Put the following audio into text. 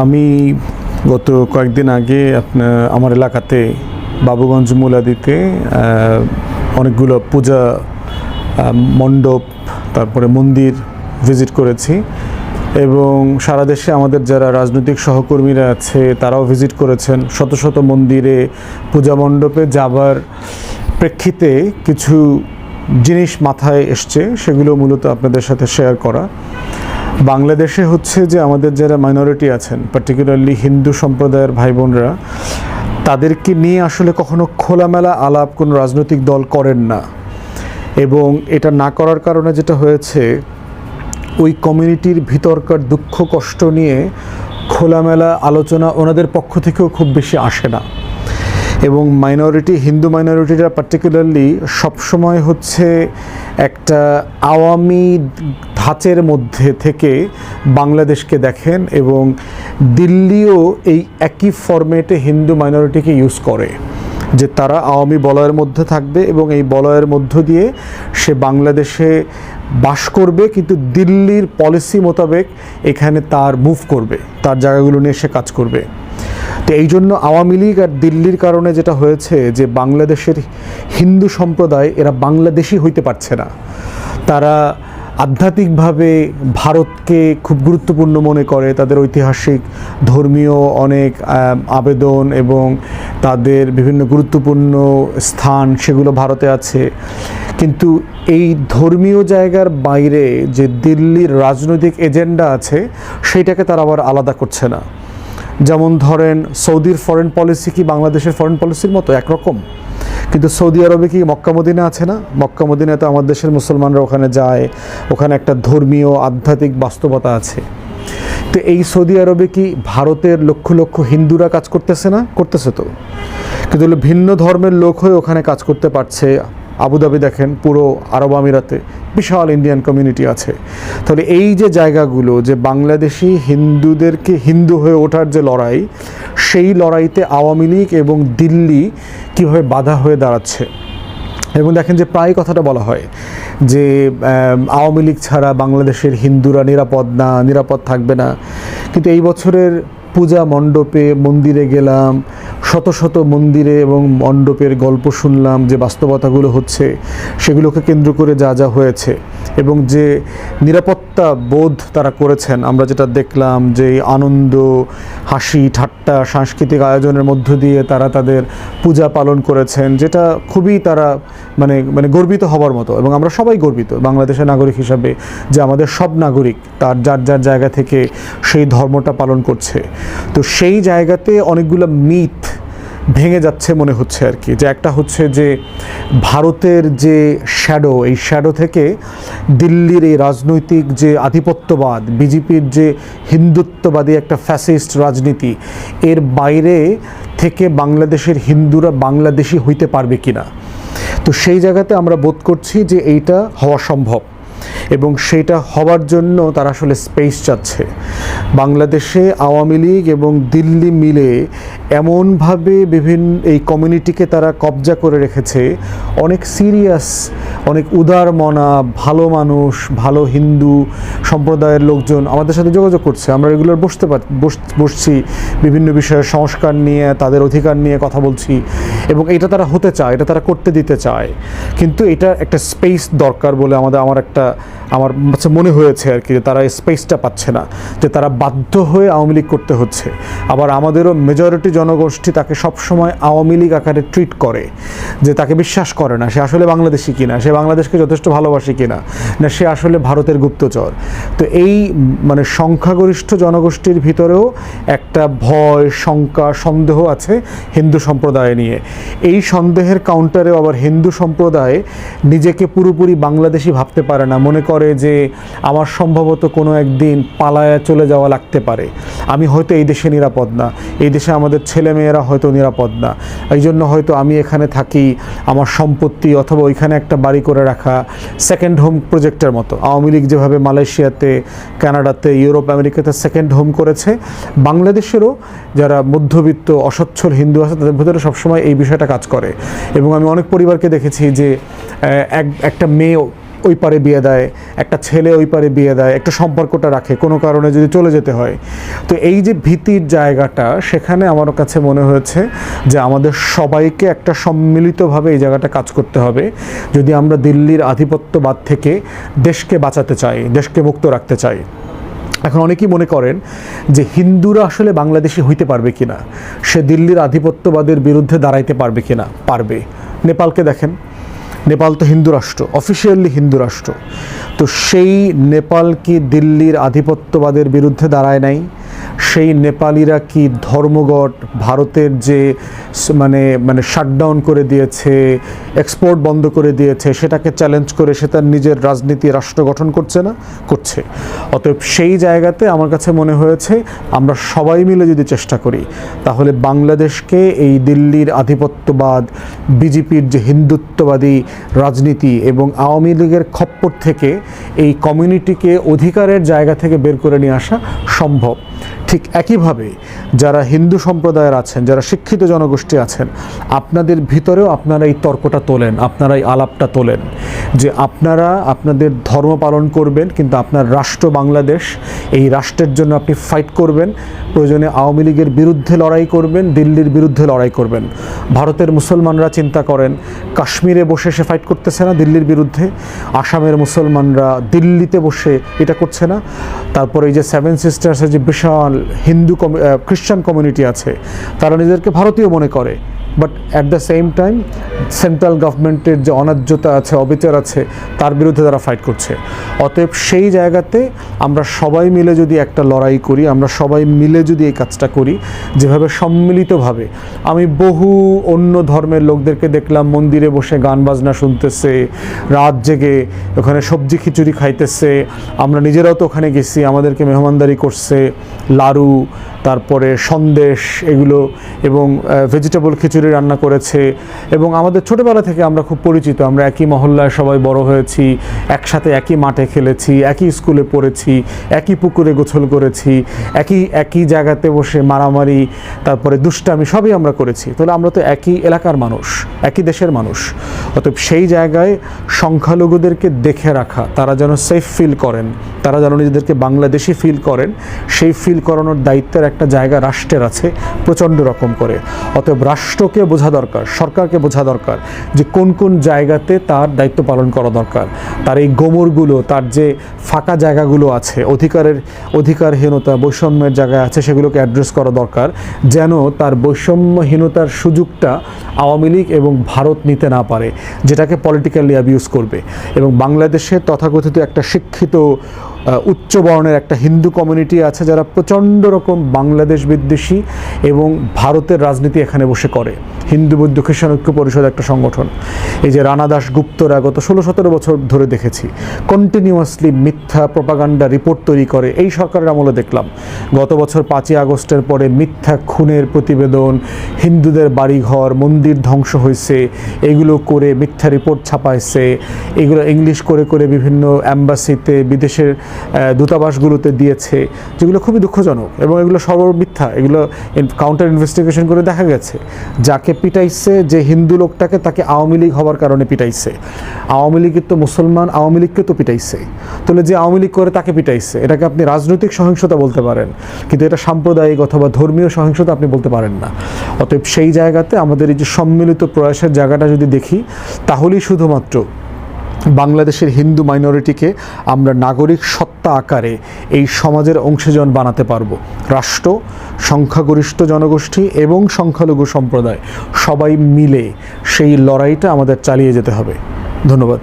আমি গত কয়েকদিন আগে আপনার আমার এলাকাতে বাবুগঞ্জ মুলাদিতে অনেকগুলো পূজা মণ্ডপ, তারপরে মন্দির ভিজিট করেছি। এবং সারা দেশে আমাদের যারা রাজনৈতিক সহকর্মীরা আছে, তারাও ভিজিট করেছেন। শত শত মন্দিরে, পূজা মণ্ডপে যাবার প্রেক্ষিতে কিছু জিনিস মাথায় এসছে, সেগুলো মূলত আপনাদের সাথে শেয়ার করা। বাংলাদেশে হচ্ছে যে আমাদের যারা মাইনরিটি আছেন পার্টিকুলারলি হিন্দু সম্প্রদায়ের ভাই বোনরা তাদেরকে নিয়ে আসলে কখনো খোলামেলা আলাপ কোনো রাজনৈতিক দল করেন না। এবং এটা না করার কারণে যেটা হয়েছে, ওই কমিউনিটির ভিতরকার দুঃখ কষ্ট নিয়ে খোলামেলা আলোচনা ওনাদের পক্ষ থেকেও খুব বেশি আসে না। এবং মাইনরিটি হিন্দু মাইনরিটিরা পার্টিকুলারলি সবসময় হচ্ছে একটা আওয়ামী ধাঁচের মধ্যে থেকে বাংলাদেশকে দেখেন এবং দিল্লিও এই একই ফরম্যাটে হিন্দু মাইনরিটিকে ইউজ করে যে তারা আওয়ামী বলয়ের মধ্যে থাকবে এবং এই বলয়ের মধ্য দিয়ে সে বাংলাদেশে বাস করবে কিন্তু দিল্লির পলিসি মোতাবেক এখানে তার মুভ করবে, তার জায়গাগুলো নিয়ে সে কাজ করবে। তো এই জন্য আওয়ামী লীগ আর দিল্লির কারণে যেটা হয়েছে যে বাংলাদেশের হিন্দু সম্প্রদায় এরা বাংলাদেশি হইতে পারছে না। তারা আধ্যাত্মিকভাবে ভারতকে খুব গুরুত্বপূর্ণ মনে করে, তাদের ঐতিহাসিক ধর্মীয় অনেক আবেদন এবং তাদের বিভিন্ন গুরুত্বপূর্ণ স্থান সেগুলো ভারতে আছে। কিন্তু এই ধর্মীয় জায়গার বাইরে যে দিল্লির রাজনৈতিক এজেন্ডা আছে, সেইটাকে তারা আবার আলাদা করছে না। যেমন ধরেন সৌদির ফরেন পলিসি কি বাংলাদেশের ফরেন পলিসির মতো একরকম? কিন্তু সৌদি আরবে কি মক্কামদিনা আছে না? মক্কা মদিনায় তো আমার দেশের মুসলমানরা ওখানে যায়, ওখানে একটা ধর্মীয়, আধ্যাত্মিক বাস্তবতা আছে। তো এই সৌদি আরবে কি ভারতের লক্ষ লক্ষ হিন্দুরা কাজ করতেছে না? করতেছে তো। কিন্তু ভিন্ন ধর্মের লোক হয়ে ওখানে কাজ করতে পারছে। আবুধাবি দেখেন, পুরো আরব আমিরাতে বিশাল ইন্ডিয়ান কমিউনিটি আছে। তাহলে এই যে জায়গাগুলো যে বাংলাদেশি হিন্দুদেরকে হিন্দু হয়ে ওঠার যে লড়াই, সেই লড়াইতে আওয়ামী লীগ এবং দিল্লি কীভাবে বাধা হয়ে দাঁড়াচ্ছে? এবং দেখেন যে প্রায় কথাটা বলা হয় যে আওয়ামী লীগ ছাড়া বাংলাদেশের হিন্দুরা নিরাপদ না, নিরাপদ থাকবে না। কিন্তু এই বছরের পূজা মণ্ডপে মন্দিরে গেলাম শত শত মন্দিরে এবং মণ্ডপের গল্প শুনলাম যে বাস্তবতাগুলো হচ্ছে, সেগুলোকে কেন্দ্র করে যা যা হয়েছে এবং যে নিরাপত্তা বোধ তারা করেছেন। আমরা যেটা দেখলাম যে আনন্দ, হাসি, ঠাট্টা সাংস্কৃতিক আয়োজনের মধ্য দিয়ে তারা তাদের পূজা পালন করেছেন, যেটা খুবই তারা মানে মানে গর্বিত হবার মতো এবং আমরা সবাই গর্বিত। বাংলাদেশের নাগরিক হিসাবে যে আমাদের সব নাগরিক তার, যার যার জায়গা থেকে সেই ধর্মটা পালন করছে। তো সেই জায়গাতে অনেকগুলো মিথ ভেঙে যাচ্ছে মনে হচ্ছে আর কি। যে একটা হচ্ছে যে ভারতের যে শ্যাডো এই শ্যাডো থেকে দিল্লির এই রাজনৈতিক যে আধিপত্যবাদ, বিজেপির যে হিন্দুত্ববাদী একটা ফ্যাসিস্ট রাজনীতি, এর বাইরে থেকে বাংলাদেশের হিন্দুরা বাংলাদেশি হইতে পারবে কিনা? তো সেই জায়গাতে আমরা বোধ করছি যে এইটা হওয়া সম্ভব এবং সেটা হওয়ার জন্য তারা আসলে স্পেস চাচ্ছে। বাংলাদেশে আওয়ামী লীগ এবং দিল্লি মিলে এমনভাবে বিভিন্ন এই কমিউনিটিকে তারা কবজা করে রেখেছে। অনেক সিরিয়াস অনেক উদার মনা, ভালো মানুষ, ভালো হিন্দু সম্প্রদায়ের লোকজন আমাদের সাথে যোগাযোগ করছে। আমরা রেগুলার বসতে পার, বস- বসছি, বিভিন্ন বিষয়ে সংস্কার নিয়ে, তাদের অধিকার নিয়ে কথা বলছি এবং এটা তারা হতে চায়, এটা তারা করতে দিতে চায়। কিন্তু এটা একটা স্পেস দরকার বলে আমাদের, আমার একটা, আমার মনে হয়েছে আর কি যে তারা স্পেসটা পাচ্ছে না, যে তারা বাধ্য হয়ে আওয়ামী লীগ করতে হচ্ছে। আবার আমাদেরও মেজরিটি জনগোষ্ঠী তাকে সবসময় আওয়ামী লীগ আকারে ট্রিট করে, যে তাকে বিশ্বাস করে না, সে আসলে বাংলাদেশি কিনা, সে বাংলাদেশকে যথেষ্ট ভালোবাসে কিনা, না সে আসলে ভারতের গুপ্তচর। তো এই মানে সংখ্যাগরিষ্ঠ জনগোষ্ঠীর ভিতরেও একটা ভয়, শঙ্কা, সন্দেহ আছে হিন্দু সম্প্রদায় নিয়ে। এই সন্দেহের কাউন্টারেও আবার হিন্দু সম্প্রদায় নিজেকে পুরোপুরি বাংলাদেশি ভাবতে পারে না, মনে করে যে আমার সম্ভবত কোনো একদিন পালায়া চলে যাওয়া লাগতে পারে। আমি হয়তো এই দেশে নিরাপদ না, এই দেশে আমাদের ছেলেমেয়েরা হয়তো নিরাপদ না। এই জন্য হয়তো আমি এখানে থাকি আমার সম্পত্তি অথবা ওইখানে একটা বাড়ি করে রাখা সেকেন্ড হোম প্রজেক্টের মতো। আওয়ামী লীগ যেভাবে মালয়েশিয়াতে, কানাডাতে, ইউরোপ, আমেরিকাতে সেকেন্ড হোম করেছে, বাংলাদেশেরও যারা মধ্যবিত্ত, অসচ্ছল হিন্দু আছে, তাদের ভিতরে সবসময় এই বিষয়টা কাজ করে। এবং আমি অনেক পরিবারকে দেখেছি যে এক, একটা মেয়ে ওই পারে বিয়ে দেয়, একটা ছেলে ওই পারে বিয়ে দেয়, একটা সম্পর্কটা রাখে, কোনো কারণে যদি চলে যেতে হয়। তো এই যে ভীতির জায়গাটা, সেখানে আমার কাছে মনে হয়েছে যে আমাদের সবাইকে একটা সম্মিলিতভাবে এই জায়গাটা কাজ করতে হবে। যদি আমরা দিল্লির আধিপত্যবাদ থেকে দেশকে বাঁচাতে চাই, দেশকে মুক্ত রাখতে চাই। এখন অনেকেই মনে করেন যে হিন্দুরা আসলে বাংলাদেশি হইতে পারবে কিনা? সে দিল্লির আধিপত্যবাদের বিরুদ্ধে দাঁড়াইতে পারবে কিনা? পারবে। নেপালকে দেখেন। নেপাল তো হিন্দু রাষ্ট্র অফিসিয়ালি হিন্দু রাষ্ট্র। তো সেই নেপাল কি দিল্লির আধিপত্যবাদের বিরুদ্ধে দাঁড়ায় নাই। সেই নেপালিরা কি ধর্মঘট ভারতের যে মানে মানে শাটডাউন করে দিয়েছে এক্সপোর্ট বন্ধ করে দিয়েছে, সেটাকে চ্যালেঞ্জ করে সে তার নিজের রাজনীতি রাষ্ট্র গঠন করছে না? করছে। অতএব সেই জায়গাতে আমার কাছে মনে হয়েছে আমরা সবাই মিলে যদি চেষ্টা করি, তাহলে বাংলাদেশকে এই দিল্লির আধিপত্যবাদ, বিজেপির যে হিন্দুত্ববাদী রাজনীতি এবং আওয়ামী লীগের খপ্পর থেকে এই কমিউনিটিকে অধিকারের জায়গা থেকে বের করে নিয়ে আসা সম্ভব। ঠিক একইভাবে যারা হিন্দু সম্প্রদায়ের আছেন, যারা শিক্ষিত জনগোষ্ঠী আছেন, আপনাদের ভিতরেও আপনারা এই তর্কটা তোলেন, আপনারা এই আলাপটা তোলেন। যে আপনারা আপনাদের ধর্ম পালন করবেন, কিন্তু আপনার রাষ্ট্র বাংলাদেশ, এই রাষ্ট্রের জন্য আপনি ফাইট করবেন। প্রয়োজনে আওয়ামী লীগের বিরুদ্ধে লড়াই করবেন, দিল্লির বিরুদ্ধে লড়াই করবেন। ভারতের মুসলমানরা চিন্তা করেন, কাশ্মীরে বসে সে ফাইট করতেছে না দিল্লির বিরুদ্ধে? আসামের মুসলমানরা দিল্লিতে বসে এটা করছে না? তারপরে এই যে সেভেন সিস্টার্সের যে বিশাল হিন্দু খ্রিস্টান কমিউনিটি আছে, তারা নিজেদেরকে ভারতীয় মনে করে। But at the same time central গভর্নমেন্টের যে অন্যায্যতা আছে, অবিচার আছে, তার বিরুদ্ধে তারা ফাইট করছে। অতএব সেই জায়গাতে আমরা সবাই মিলে যদি একটা লড়াই করি, আমরা সবাই মিলে যদি এই কাজটা করি, যেভাবে সম্মিলিতভাবে আমি বহু অন্য ধর্মের লোকদেরকে দেখলাম, মন্দিরে বসে গান বাজনা শুনতেছে, রাত জেগে ওখানে সবজি খিচুড়ি খাইতেছে, আমরা নিজেরাও তো ওখানে গেছি, আমাদেরকে মেহমানদারি করছে, লাড়ু, তারপরে সন্দেশ এগুলো এবং ভেজিটেবল খিচুড়ি রান্না করেছে এবং আমাদের ছোটোবেলা থেকে আমরা খুব পরিচিত, আমরা একই মহল্লায় সবাই বড় হয়েছি, একসাথে একই মাঠে খেলেছি, একই স্কুলে পড়েছি, একই পুকুরে গোছল করেছি, একই একই জায়গাতে বসে মারামারি, তারপরে দুষ্টামি সবই আমরা করেছি। তাহলে আমরা তো একই এলাকার মানুষ, একই দেশের মানুষ। অতএব সেই জায়গায় সংখ্যালঘুদেরকে দেখে রাখা, তারা যেন সেফ ফিল করেন। তারা যেন নিজেদেরকে বাংলাদেশি ফিল করেন, সেই ফিল করানোর দায়িত্বের একটা জায়গা রাষ্ট্রের আছে প্রচণ্ড রকম করে। অতএব রাষ্ট্রকে বোঝা দরকার, সরকারকে বোঝা দরকার যে কোন কোন জায়গাতে তার দায়িত্ব পালন করা দরকার। তার এই গোমরগুলো, তার যে ফাঁকা জায়গাগুলো আছে, অধিকারের অধিকারহীনতা, বৈষম্যের জায়গায় আছে, সেগুলোকে অ্যাড্রেস করা দরকার, যেন তার বৈষম্যহীনতার সুযোগটা আওয়ামী লীগ এবং ভারত নিতে না পারে, যেটাকে পলিটিক্যালি অ্যাবিউজ করবে। এবং বাংলাদেশে তথাকথিত একটা শিক্ষিত উচ্চ বর্ণের একটা হিন্দু কমিউনিটি আছে যারা প্রচণ্ড রকম বাংলাদেশ বিদ্বেষী এবং ভারতের রাজনীতি এখানে বসে করে। হিন্দু বৌদ্ধ খ্রিস্টান ঐক্য পরিষদ একটা সংগঠন। এই যে রানা দাস গুপ্তরা গত ষোলো সতেরো বছর ধরে দেখেছি। কন্টিনিউয়াসলি মিথ্যা প্রপাগান্ডা রিপোর্ট তৈরি করে। এই সরকারের আমলে দেখলাম। গত বছর পাঁচই আগস্টের পরে মিথ্যা খুনের প্রতিবেদন, হিন্দুদের বাড়িঘর, মন্দির ধ্বংস হয়েছে, এগুলো করে মিথ্যা রিপোর্ট ছাপাইছে, এগুলো ইংলিশ করে করে বিভিন্ন অ্যাম্বাসিতে বিদেশের দূতাবাসগুলোতে দিয়েছে, যেগুলো খুবই দুঃখজনক এবং এগুলো সর্বমিথ্যা এগুলো কাউন্টার ইনভেস্টিগেশন করে দেখা গেছে। যাকে পিটাইছে, যে হিন্দু লোকটাকে তাকে আওয়ামী লীগ হওয়ার কারণে পিটাইছে। আওয়ামী লীগের তো মুসলমান, আওয়ামী লীগকে তো পিটাইছে। তাহলে যে আওয়ামী লীগ করে তাকে পিটাইছে, এটাকে আপনি রাজনৈতিক সহিংসতা বলতে পারেন। কিন্তু এটা সাম্প্রদায়িক অথবা ধর্মীয় সহিংসতা আপনি বলতে পারেন না। অতএব সেই জায়গাতে আমাদের এই যে সম্মিলিত প্রয়াসের জায়গাটা যদি দেখি, তাহলেই শুধুমাত্র বাংলাদেশের হিন্দু মাইনরিটিকে আমরা নাগরিক সত্তা আকারে এই সমাজের অংশীজন বানাতে পারব। রাষ্ট্র, সংখ্যাগরিষ্ঠ জনগোষ্ঠী এবং সংখ্যালঘু সম্প্রদায় সবাই মিলে সেই লড়াইটা আমাদের চালিয়ে যেতে হবে। ধন্যবাদ।